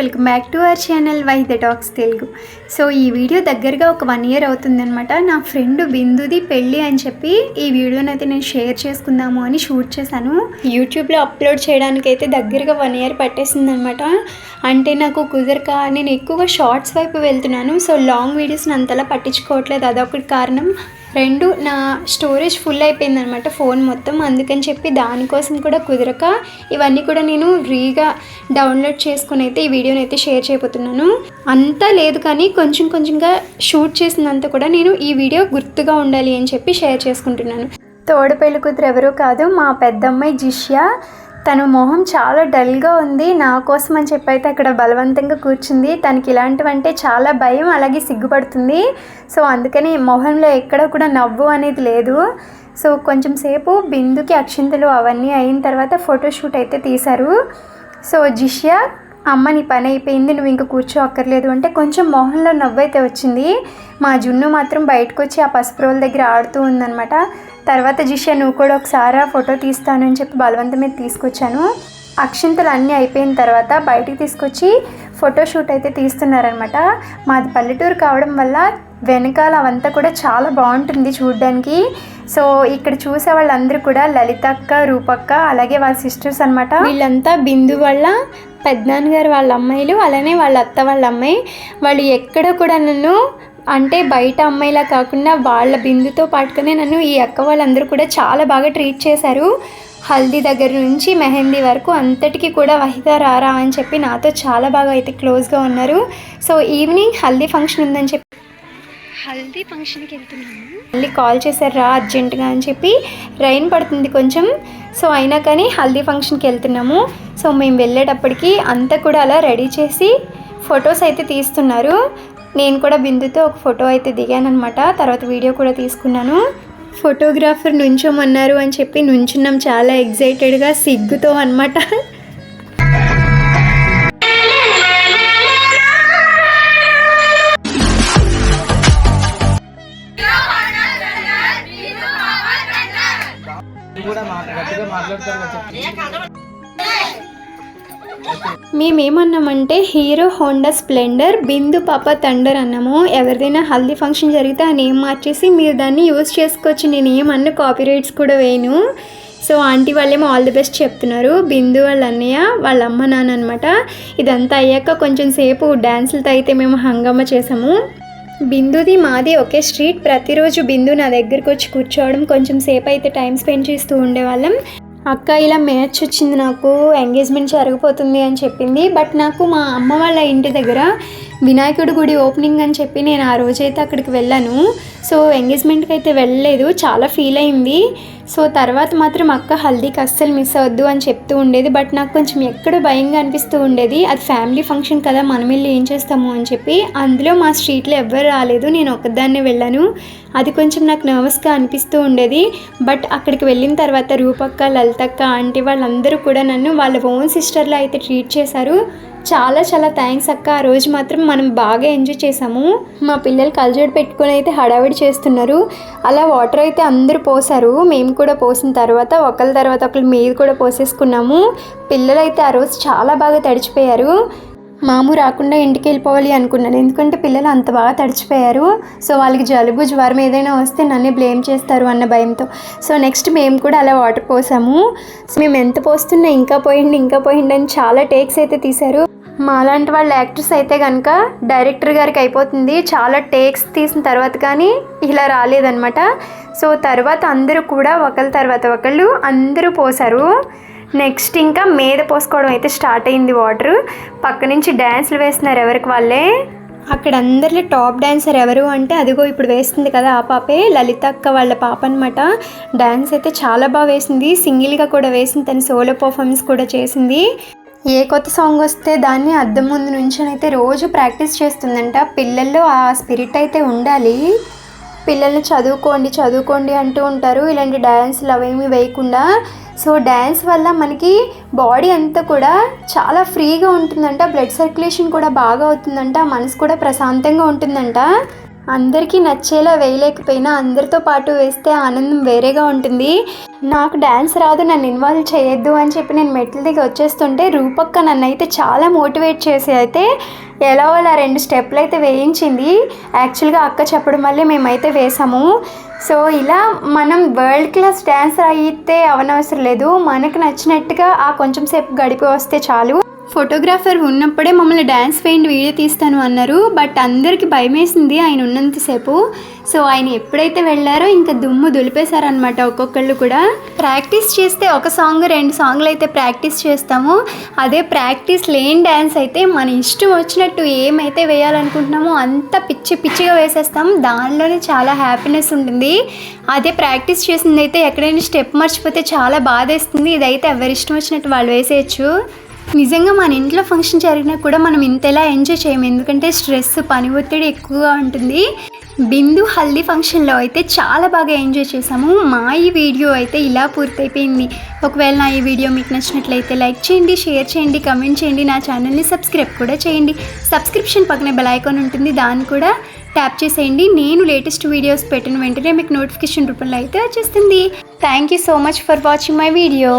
Welcome back to our channel why the talks Telugu so ఈ video దగ్గరగా ఒక one year అవుతుందనమాట నా ఫ్రెండ్ బిందుది పెళ్ళి అని చెప్పి ఈ వీడియోని అయితే నేను షేర్ చేసుకుందాము అని షూట్ చేశాను. యూట్యూబ్లో అప్లోడ్ చేయడానికి అయితే దగ్గరగా వన్ ఇయర్ పట్టేసిందనమాట అంటే నాకు కుదరక నేను ఎక్కువగా షార్ట్స్ వైపు వెళ్తున్నాను. సో లాంగ్ వీడియోస్ని అంతలా పట్టించుకోవట్లేదు. అదొకటి కారణం. రెండు నా స్టోరేజ్ ఫుల్ అయిపోయిందనమాట ఫోన్ మొత్తం. అందుకని చెప్పి దానికోసం కూడా కుదరక ఇవన్నీ కూడా నేను ఫ్రీగా డౌన్లోడ్ చేసుకుని అయితే ఈ వీడియోని అయితే షేర్ చేయబోతున్నాను. అంతా లేదు కానీ కొంచెం కొంచెంగా షూట్ చేసినంత కూడా నేను ఈ వీడియో గుర్తుగా ఉండాలి అని చెప్పి షేర్ చేసుకుంటున్నాను. తోడ పెళ్ళి కూతురు ఎవరూ కాదు మా పెద్దమ్మాయి జిష్యా. తను మొహం చాలా డల్గా ఉంది. నా కోసం అని చెప్పి అయితే అక్కడ బలవంతంగా కూర్చుంది. తనకి ఇలాంటివంటే చాలా భయం అలాగే సిగ్గుపడుతుంది. సో అందుకని మొహంలో ఎక్కడ కూడా నవ్వు అనేది లేదు. సో కొంచెం సేపు బిందుకి అక్షింతలు అవన్నీ అయిన తర్వాత ఫోటోషూట్ అయితే తీశారు. సో జిష్యా అమ్మ నీ పని అయిపోయింది నువ్వు ఇంకా కూర్చో అక్కర్లేదు అంటే కొంచెం మొహంలో నవ్వు అయితే వచ్చింది. మా జున్ను మాత్రం బయటకు వచ్చి ఆ పసుపు రోల్ దగ్గర ఆడుతూ ఉందనమాట తర్వాత జిషా నువ్వు కూడా ఒకసారి ఆ ఫోటో తీస్తానని చెప్పి బలవంతం మీద తీసుకొచ్చాను. అక్షింతలు అన్నీ అయిపోయిన తర్వాత బయటికి తీసుకొచ్చి ఫోటోషూట్ అయితే తీస్తున్నారనమాట మాది పల్లెటూరు కావడం వల్ల వెనకాల అవంతా కూడా చాలా బాగుంటుంది చూడడానికి. సో ఇక్కడ చూసే వాళ్ళందరూ కూడా లలితక్క రూపక్క అలాగే వాళ్ళ సిస్టర్స్ అనమాట వీళ్ళంతా బిందు వల్ల పెద్దనాన్నగారు వాళ్ళ అమ్మాయిలు అలానే వాళ్ళ అత్త వాళ్ళ అమ్మాయి. వాళ్ళు ఎక్కడ కూడా నన్ను అంటే బయట అమ్మాయిలా కాకుండా వాళ్ళ బిందుతో పాటుగానే నన్ను ఈ అక్క వాళ్ళందరూ కూడా చాలా బాగా ట్రీట్ చేశారు. హల్దీ దగ్గర నుంచి మెహందీ వరకు అంతటికీ కూడా వహిత రారా అని చెప్పి నాతో చాలా బాగా అయితే క్లోజ్గా ఉన్నారు. సో ఈవినింగ్ హల్దీ ఫంక్షన్ ఉందని చెప్పి హల్దీ ఫంక్షన్కి వెళ్తున్నాము మళ్ళీ కాల్ చేశారు రా అర్జెంటుగా అని చెప్పి రైన్ పడుతుంది కొంచెం. సో అయినా కానీ హల్దీ ఫంక్షన్కి వెళ్తున్నాము. సో మేము వెళ్ళేటప్పటికి అంతా కూడా అలా రెడీ చేసి ఫొటోస్ అయితే తీస్తున్నారు. నేను కూడా బిందుతో ఒక ఫోటో అయితే దిగాను అనమాట తర్వాత వీడియో కూడా తీసుకున్నాను. ఫోటోగ్రాఫర్ నుంచోమన్నారు అని చెప్పి నుంచున్నాం. చాలా ఎగ్జైటెడ్గా సిగ్గుతో అనమాట మేమేమన్నామంటే హీరో హోండా స్ప్లెండర్ బిందు పాప తండర్ అన్నాము. ఎవరిదైనా హల్దీ ఫంక్షన్ జరిగితే ఆ నేమ్ మార్చేసి మీరు దాన్ని యూజ్ చేసుకోవచ్చు. నేను ఏమన్నా కాపీ రైట్స్ కూడా వేయను. సో ఆంటీ వాళ్ళేమో ఆల్ ది బెస్ట్ చెప్తున్నారు. బిందు వాళ్ళ అన్నయ్య వాళ్ళ అమ్మ నాన్న అనమాట ఇదంతా అయ్యాక కొంచెం సేపు డ్యాన్సులతో అయితే మేము హంగామా చేసాము బిందుది మాది ఒకే స్ట్రీట్. ప్రతిరోజు బిందు నా దగ్గరకు వచ్చి కూర్చోవడం కొంచెం సేపు అయితే టైం స్పెండ్ చేస్తూ ఉండేవాళ్ళం. అక్క ఇలా మ్యాచ్ వచ్చింది నాకు ఎంగేజ్మెంట్ జరిగిపోతుంది అని చెప్పింది. బట్ నాకు మా అమ్మ వాళ్ళ ఇంటి దగ్గర వినాయకుడి గుడి ఓపెనింగ్ అని చెప్పి నేను ఆ రోజైతే అక్కడికి వెళ్ళాను. సో ఎంగేజ్మెంట్కి అయితే వెళ్ళలేదు. చాలా ఫీల్ అయింది. సో తర్వాత మాత్రం అక్క హల్దీకి అస్సలు మిస్ అవ్వద్దు అని చెప్తూ ఉండేది. బట్ నాకు కొంచెం ఎక్కడ భయంగా అనిపిస్తూ ఉండేది. అది ఫ్యామిలీ ఫంక్షన్ కదా మనం వెళ్ళి ఏం చేస్తాము అని చెప్పి. అందులో మా స్ట్రీట్లో ఎవ్వరు రాలేదు. నేను ఒక్కదాన్నే వెళ్ళాను. అది కొంచెం నాకు నర్వస్గా అనిపిస్తూ ఉండేది. బట్ అక్కడికి వెళ్ళిన తర్వాత రూపక్క లలితక్క ఆంటీ వాళ్ళందరూ కూడా నన్ను వాళ్ళ ఓన్ సిస్టర్లో అయితే ట్రీట్ చేశారు. చాలా చాలా థ్యాంక్స్ అక్క. ఆ రోజు మాత్రం మనం బాగా ఎంజాయ్ చేసాము. మా పిల్లలు కలజోడి పెట్టుకొని అయితే హడావిడి చేస్తున్నారు. అలా వాటర్ అయితే అందరూ పోసారు. మేము కూడా పోసిన తర్వాత ఒకళ్ళ తర్వాత ఒకళ్ళు మీద కూడా పోసేసుకున్నాము. పిల్లలు అయితే ఆ రోజు చాలా బాగా తడిచిపోయారు. మాము రాకుండా ఇంటికి వెళ్ళిపోవాలి అనుకున్నాను. ఎందుకంటే పిల్లలు అంత బాగా తడిచిపోయారు. సో వాళ్ళకి జలుబు జ్వరం ఏదైనా వస్తే నన్నే బ్లేమ్ చేస్తారు అన్న భయంతో. సో నెక్స్ట్ మేము కూడా అలా వాటర్ పోసాము. సో మేము ఎంత పోస్తున్నా ఇంకా పోయిండి ఇంకా పోయిండి అని చాలా టేక్స్ అయితే తీశారు. మాలాంటి వాళ్ళ యాక్టర్స్ అయితే కనుక డైరెక్టర్ గారికి అయిపోతుంది. చాలా టేక్స్ తీసిన తర్వాత కానీ ఇలా రాలేదనమాట సో తర్వాత అందరూ కూడా ఒకళ్ళ తర్వాత ఒకళ్ళు అందరూ పోసారు నెక్స్ట్ ఇంకా మీద పోసుకోవడం అయితే స్టార్ట్ అయింది వాటర్. పక్క నుంచి డ్యాన్స్లు వేస్తున్నారు ఎవరికి వాళ్ళే. అక్కడ అందరిలో టాప్ డాన్సర్ ఎవరు అంటే అదిగో ఇప్పుడు వేస్తుంది కదా ఆ పాపే లలిత అక్క వాళ్ళ పాప అనమాట డ్యాన్స్ అయితే చాలా బాగా వేసింది. సింగిల్గా కూడా వేసింది. తను సోలో పర్ఫార్మెన్స్ కూడా చేసింది. ఏ కొత్త సాంగ్ వస్తే దాన్ని అద్దం ముందు నుంచి అయితే రోజు ప్రాక్టీస్ చేస్తుందంట. పిల్లల్లో ఆ స్పిరిట్ అయితే ఉండాలి. పిల్లల్ని చదువుకోండి చదువుకోండి అంటూ ఉంటారు. ఇలాంటి డ్యాన్స్లు అవేమి వేయకుండా. సో డ్యాన్స్ వల్ల మనకి బాడీ అంతా కూడా చాలా ఫ్రీగా ఉంటుందంట. బ్లడ్ సర్క్యులేషన్ కూడా బాగా అవుతుందంట. మనసు కూడా ప్రశాంతంగా ఉంటుందంట. అందరికీ నచ్చేలా వేయలేకపోయినా అందరితో పాటు వేస్తే ఆనందం వేరేగా ఉంటుంది. నాకు డ్యాన్స్ రాదు నన్ను ఇన్వాల్వ్ చేయొద్దు అని చెప్పి నేను మెట్ల దిగి వచ్చేస్తుంటే రూపక్క నన్ను అయితే చాలా మోటివేట్ చేసి అయితే ఎలా అలా రెండు స్టెప్లు అయితే వేయించింది. యాక్చువల్గా అక్క చెప్పడం వల్లే మేమైతే వేసాము. సో ఇలా మనం వరల్డ్ క్లాస్ డ్యాన్సర్ అయితే అవనవసరం లేదు. మనకు నచ్చినట్టుగా ఆ కొంచెం సేపు గడిపి వస్తే చాలు. ఫోటోగ్రాఫర్ ఉన్నప్పుడే మమ్మల్ని డ్యాన్స్ వేయండి వీడియో తీస్తాను అన్నారు. బట్ అందరికీ భయం వేసింది ఆయన ఉన్నంతసేపు. సో ఆయన ఎప్పుడైతే వెళ్ళారో ఇంకా దుమ్ము దులిపేశారనమాట ఒక్కొక్కళ్ళు కూడా. ప్రాక్టీస్ చేస్తే ఒక సాంగ్ రెండు సాంగ్లు అయితే ప్రాక్టీస్ చేస్తాము. అదే ప్రాక్టీస్ లేని డ్యాన్స్ అయితే మన ఇష్టం వచ్చినట్టు ఏమైతే వేయాలనుకుంటున్నామో అంత పిచ్చి పిచ్చిగా వేసేస్తాం. దానిలోనే చాలా హ్యాపీనెస్ ఉంటుంది. అదే ప్రాక్టీస్ చేసింది అయితే ఎక్కడైనా స్టెప్ మర్చిపోతే చాలా బాధేస్తుంది. ఇదైతే ఎవరి ఇష్టం వచ్చినట్టు వాళ్ళు వేసేయచ్చు. నిజంగా మన ఇంట్లో ఫంక్షన్ జరిగినా కూడా మనం ఇంతలా ఎంజాయ్ చేయము. ఎందుకంటే స్ట్రెస్ పని ఒత్తిడి ఎక్కువగా ఉంటుంది. బిందు హల్దీ ఫంక్షన్లో అయితే చాలా బాగా ఎంజాయ్ చేసాము మా ఈ వీడియో అయితే ఇలా పూర్తయిపోయింది. ఒకవేళ నా ఈ వీడియో మీకు నచ్చినట్లయితే లైక్ చేయండి షేర్ చేయండి కమెంట్ చేయండి నా ఛానల్ని సబ్స్క్రైబ్ కూడా చేయండి. సబ్స్క్రిప్షన్ పక్కన బెల్ ఐకాన్ ఉంటుంది దాన్ని కూడా ట్యాప్ చేసేయండి. నేను లేటెస్ట్ వీడియోస్ పెట్టిన వెంటనే మీకు నోటిఫికేషన్ రూపంలో అయితే వచ్చేస్తుంది. Thank you so much for watching my video.